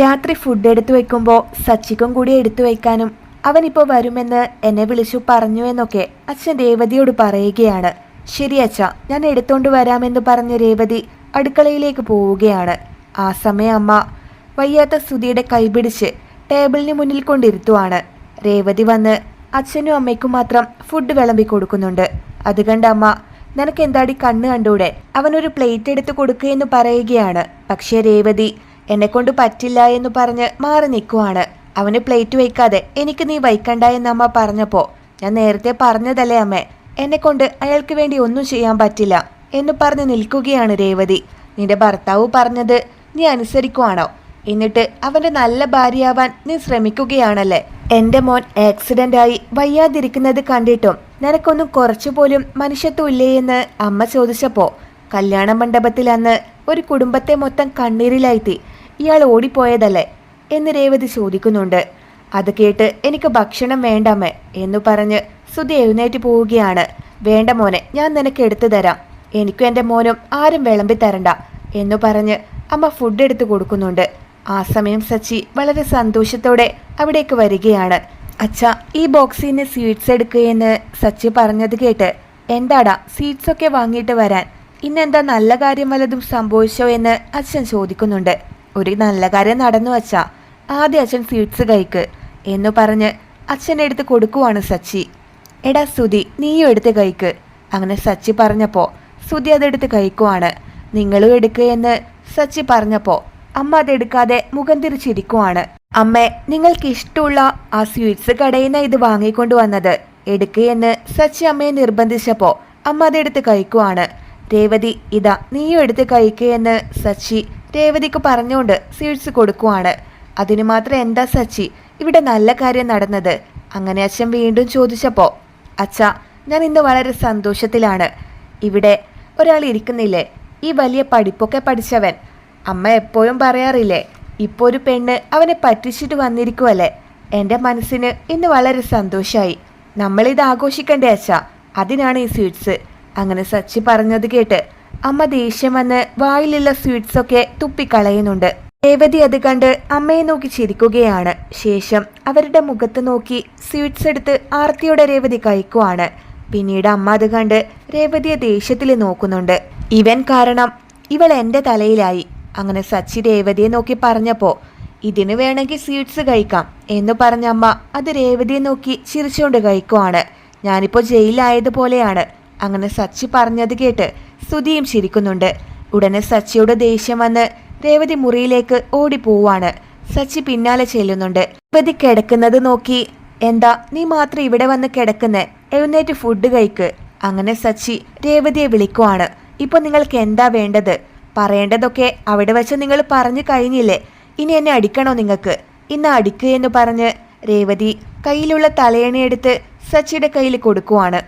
രാത്രി ഫുഡ് എടുത്തു വെക്കുമ്പോൾ സച്ചിക്കും കൂടി എടുത്തു വെക്കാനും അവനിപ്പോൾ വരുമെന്ന് എന്നെ വിളിച്ചു പറഞ്ഞു എന്നൊക്കെ അച്ഛൻ രേവതിയോട് പറയുകയാണ്. ശരി അച്ഛ ഞാൻ എടുത്തോണ്ട് വരാമെന്ന് പറഞ്ഞ രേവതി അടുക്കളയിലേക്ക് പോവുകയാണ്. ആ സമയം അമ്മ വയ്യാത്ത സുധിയുടെ കൈപിടിച്ച് ടേബിളിന് മുന്നിൽ കൊണ്ടിരുത്തുവാണ്. രേവതി വന്ന് അച്ഛനും അമ്മയ്ക്കും മാത്രം ഫുഡ് വിളമ്പി കൊടുക്കുന്നുണ്ട്. അത് കണ്ട അമ്മ നിനക്ക് എന്താടി കണ്ണ് കണ്ടൂടെ? അവനൊരു പ്ലേറ്റ് എടുത്ത് കൊടുക്കുകയെന്ന് പറയുകയാണ്. പക്ഷേ രേവതി എന്നെ കൊണ്ട് പറ്റില്ല എന്ന് പറഞ്ഞ് മാറി നിൽക്കുവാണ് അവന് പ്ലേറ്റ് വയ്ക്കാതെ എനിക്ക് നീ വയ്ക്കണ്ട എന്ന് അമ്മ പറഞ്ഞപ്പോ ഞാൻ നേരത്തെ പറഞ്ഞതല്ലേ അമ്മേ? എന്നെ കൊണ്ട് അയാൾക്ക് വേണ്ടി ഒന്നും ചെയ്യാൻ പറ്റില്ല എന്ന് പറഞ്ഞ് നിൽക്കുകയാണ് രേവതി. നിന്റെ ഭർത്താവ് പറഞ്ഞത് നീ അനുസരിക്കുവാണോ? എന്നിട്ട് അവന്റെ നല്ല ഭാര്യയാവാൻ നീ ശ്രമിക്കുകയാണല്ലേ? എന്റെ മോൻ ആക്സിഡന്റ് ആയി വയ്യാതിരിക്കുന്നത് കണ്ടിട്ടും നിനക്കൊന്നും കുറച്ചുപോലും മനുഷ്യത്വം ഇല്ലേ എന്ന് അമ്മ ചോദിച്ചപ്പോ കല്യാണ മണ്ഡപത്തിൽ അന്ന് ഒരു കുടുംബത്തെ മൊത്തം കണ്ണീരിലായിത്തി ഇയാൾ ഓടിപ്പോയതല്ലേ എന്ന് രേവതി ചോദിക്കുന്നുണ്ട്. അത് കേട്ട് എനിക്ക് ഭക്ഷണം വേണ്ടമ്മേ എന്നു പറഞ്ഞ് സുധി എഴുന്നേറ്റ് പോവുകയാണ്. വേണ്ട മോനെ ഞാൻ നിനക്ക് എടുത്തു തരാം. എനിക്കും എന്റെ മോനും ആരും വിളമ്പി തരണ്ട എന്നു പറഞ്ഞ് അമ്മ ഫുഡ് എടുത്തു കൊടുക്കുന്നുണ്ട്. ആ സമയം സച്ചി വളരെ സന്തോഷത്തോടെ അവിടേക്ക് വരികയാണ്. അച്ഛ ഈ ബോക്സിൽ നിന്ന് സ്വീറ്റ്സ് എടുക്കുകയെന്ന് സച്ചി പറഞ്ഞത് കേട്ട് എന്താടാ സ്വീറ്റ്സൊക്കെ വാങ്ങിയിട്ട് വരാൻ? ഇന്നെന്താ നല്ല കാര്യം വല്ലതും സംഭവിച്ചോ എന്ന് അച്ഛൻ ചോദിക്കുന്നുണ്ട്. ഒരു നല്ല കാര്യം നടന്നു വച്ചാ ആദ്യം അച്ഛൻ സ്വീറ്റ്സ് കഴിക്ക്. എന്ന് പറഞ്ഞ് അച്ഛനെ എടുത്ത് കൊടുക്കുവാണ് സച്ചി. എടാ സുധി നീയും എടുത്ത് കഴിക്ക്. അങ്ങനെ സച്ചി പറഞ്ഞപ്പോൾ സുധി അതെടുത്ത് കഴിക്കുവാണ്. നിങ്ങളും എടുക്കുക എന്ന് സച്ചി പറഞ്ഞപ്പോൾ അമ്മ അതെടുക്കാതെ മുഖം തിരിച്ചിരിക്കുവാണ്. അമ്മേ നിങ്ങൾക്ക് ഇഷ്ടമുള്ള ആ സ്വീറ്റ്സ് കടയിൽ നിന്ന് ഇത് വാങ്ങിക്കൊണ്ട് വന്നത്. എടുക്കുകയെന്ന് സച്ചി അമ്മയെ നിർബന്ധിച്ചപ്പോൾ അമ്മ അതെടുത്ത് കഴിക്കുവാണ്. രേവതി ഇതാ നീയും എടുത്ത് കഴിക്കുകയെന്ന് സച്ചി രേവതിക്ക് പറഞ്ഞുകൊണ്ട് സ്വീറ്റ്സ് കൊടുക്കുവാണ്. അതിന് മാത്രം എന്താ സച്ചി? ഇവിടെ നല്ല കാര്യം നടന്നത്. അങ്ങനെ അച്ഛൻ വീണ്ടും ചോദിച്ചപ്പോൾ അച്ഛ ഞാൻ ഇന്ന് വളരെ സന്തോഷത്തിലാണ്. ഇവിടെ ഒരാൾ ഇരിക്കുന്നില്ലേ? ഈ വലിയ പഠിപ്പൊക്കെ പഠിച്ചവൻ. അമ്മ എപ്പോഴും പറയാറില്ലേ ഇപ്പോൾ ഒരു പെണ്ണ് അവനെ പറ്റിച്ചിട്ട് വന്നിരിക്കുമല്ലേ എന്റെ മനസ്സിന് ഇന്ന് വളരെ സന്തോഷമായി നമ്മളിത് ആഘോഷിക്കണ്ടേ അച്ഛ? അതിനാണ് ഈ സ്വീറ്റ്സ്. അങ്ങനെ സച്ചി പറഞ്ഞത് കേട്ട് അമ്മ ദേഷ്യം വന്ന് വായിലുള്ള സ്വീറ്റ്സ് ഒക്കെ തുപ്പിക്കളയുന്നുണ്ട്. രേവതി അത് കണ്ട് അമ്മയെ നോക്കി ചിരിക്കുകയാണ്. ശേഷം അവരുടെ മുഖത്ത് നോക്കി സ്വീറ്റ്സ് എടുത്ത് ആർത്തിയുടെ രേവതി കഴിക്കുവാണ്. പിന്നീട് അമ്മ അത് കണ്ട് രേവതിയെ ദേഷ്യത്തിൽ നോക്കുന്നുണ്ട്. ഇവൻ കാരണം ഇവൾ എന്റെ തലയിലായി. അങ്ങനെ സച്ചി രേവതിയെ നോക്കി പറഞ്ഞപ്പോ ഇതിന് വേണമെങ്കിൽ സ്വീറ്റ്സ് കഴിക്കാം എന്ന് പറഞ്ഞ അമ്മ അത് രേവതിയെ നോക്കി ചിരിച്ചുകൊണ്ട് കഴിക്കുവാണ്. ഞാനിപ്പോൾ ജയിലായതുപോലെയാണ് അങ്ങനെ സച്ചി പറഞ്ഞത് കേട്ട് സ്തുതിയും ചിരിക്കുന്നുണ്ട്. ഉടനെ സച്ചിയുടെ ദേഷ്യം വന്ന് രേവതി മുറിയിലേക്ക് ഓടിപ്പോവാണ്. സച്ചി പിന്നാലെ ചെല്ലുന്നുണ്ട്. രേവതി കിടക്കുന്നത് നോക്കി എന്താ നീ മാത്രം ഇവിടെ വന്ന് കിടക്കുന്ന? എഴുന്നേറ്റ് ഫുഡ് കഴിക്ക്. അങ്ങനെ സച്ചി രേവതിയെ വിളിക്കുവാണ്. ഇപ്പൊ നിങ്ങൾക്ക് എന്താ വേണ്ടത്? പറയേണ്ടതൊക്കെ അവിടെ വെച്ച് നിങ്ങൾ പറഞ്ഞു കഴിഞ്ഞില്ലേ? ഇനി എന്നെ അടിക്കണോ നിങ്ങൾക്ക്? ഇന്ന് അടിക്കുക എന്ന് പറഞ്ഞ് രേവതി കയ്യിലുള്ള തലയണയെടുത്ത് സച്ചിയുടെ കയ്യിൽ കൊടുക്കുവാണ്.